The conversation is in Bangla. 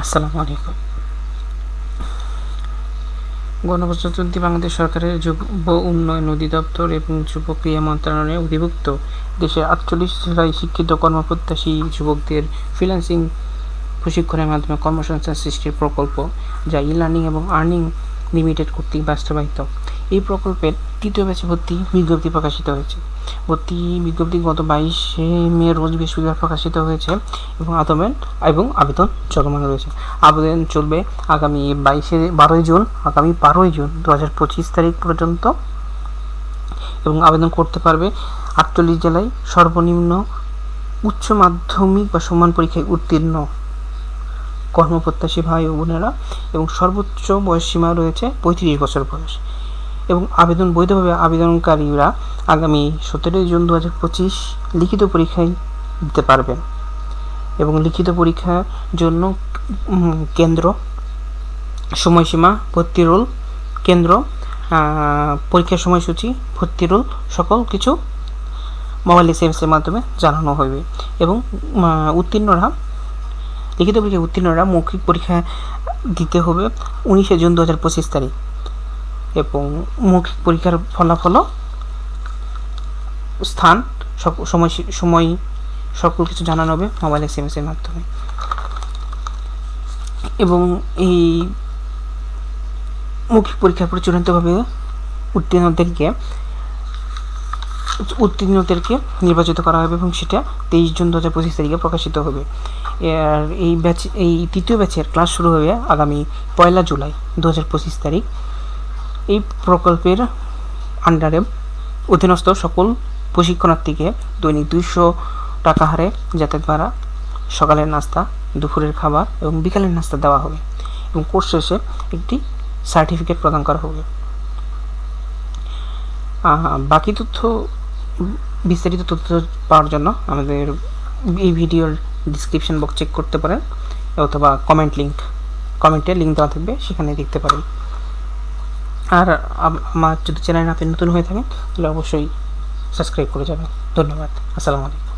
আসসালামু আলাইকুম। গণপ্রজাতন্ত্রী বাংলাদেশ সরকারের যুব উন্নয়ন অধিদপ্তর এবং যুব ক্রিয়া মন্ত্রণালয়ে অধিভুক্ত। দেশের আটচল্লিশ জেলায় শিক্ষিত কর্মপ্রত্যাশী যুবকদের ফ্রিল্যান্সিং প্রশিক্ষণের মাধ্যমে কর্মসংস্থান সৃষ্টির প্রকল্প, যা ই লার্নিং এবং আর্নিং লিমিটেড কর্তৃক বাস্তবায়িত। এই প্রকল্পের তৃতীয় ব্যাচে ভর্তি বিজ্ঞপ্তি প্রকাশিত হয়েছে। ভর্তি বিজ্ঞপ্তি গত বাইশে মে রোজ বৃহস্পতিবার প্রকাশিত হয়েছে এবং আবেদন এবং আবেদন চলমান রয়েছে। আবেদন চলবে আগামী বাইশে বারোই জুন, আগামী বারোই জুন দু হাজার পঁচিশ তারিখ পর্যন্ত এবং আবেদন করতে পারবে আটচল্লিশ জেলায় সর্বনিম্ন উচ্চ মাধ্যমিক বা সমান পরীক্ষায় উত্তীর্ণ কর্মপ্রত্যাশী ভাই ও বোনেরা এবং সর্বোচ্চ বয়স সীমা রয়েছে পঁয়ত্রিশ বছর বয়স। এবং আবেদন, বৈধভাবে আবেদনকারীরা আগামী সতেরোই জুন দু হাজার পঁচিশ লিখিত পরীক্ষায় দিতে পারবেন এবং লিখিত পরীক্ষার জন্য কেন্দ্র, সময়সীমা, ভর্তি রোল, কেন্দ্র পরীক্ষার সময়সূচি, ভর্তি রোল সকল কিছু মোবাইল এসএমএসের মাধ্যমে জানানো হবে এবং উত্তীর্ণরা, লিখিত পরীক্ষায় উত্তীর্ণরা মৌখিক পরীক্ষা দিতে হবে উনিশে জুন দু হাজার পঁচিশ তারিখ। এবং মৌখিক পরীক্ষার ফলাফলও স্থান, সক- সময় সময়, সকল কিছু জানানো হবে মোবাইল এস এম এর মাধ্যমে। এবং এই মৌখিক পরীক্ষার পরে চূড়ান্তভাবে উত্তীর্ণদেরকে উত্তীর্ণদেরকে নির্বাচিত করা হবে এবং সেটা তেইশ জুন দু হাজার পঁচিশ তারিখে প্রকাশিত হবে। আর এই ব্যাচ, এই তৃতীয় ব্যাচের ক্লাস শুরু হবে আগামী পয়লা জুলাই দু হাজার পঁচিশ তারিখ। এই প্রকল্পের আন্ডারে অধীনস্থ সকল প্রশিক্ষণার্থীকে দৈনিক দুইশো টাকা হারে যাতায়াত ভাড়া, সকালের নাস্তা, দুপুরের খাবার এবং বিকালের নাস্তা দেওয়া হবে এবং কোর্স শেষে একটি সার্টিফিকেট প্রদান করা হবে। বাকি তথ্য, বিস্তারিত তথ্য পাওয়ার জন্য আমাদের এই ভিডিওর ডিসক্রিপশন বক্স চেক করতে পারেন অথবা কমেন্ট লিঙ্ক কমেন্টে লিঙ্ক দেওয়া থাকবে, সেখানে দেখতে পারেন। আর আম- আমার যদি চ্যানেল আপনি নতুন হয়ে থাকেন, তাহলে অবশ্যই সাবস্ক্রাইব করে যাবেন। ধন্যবাদ। আসসালামু আলাইকুম।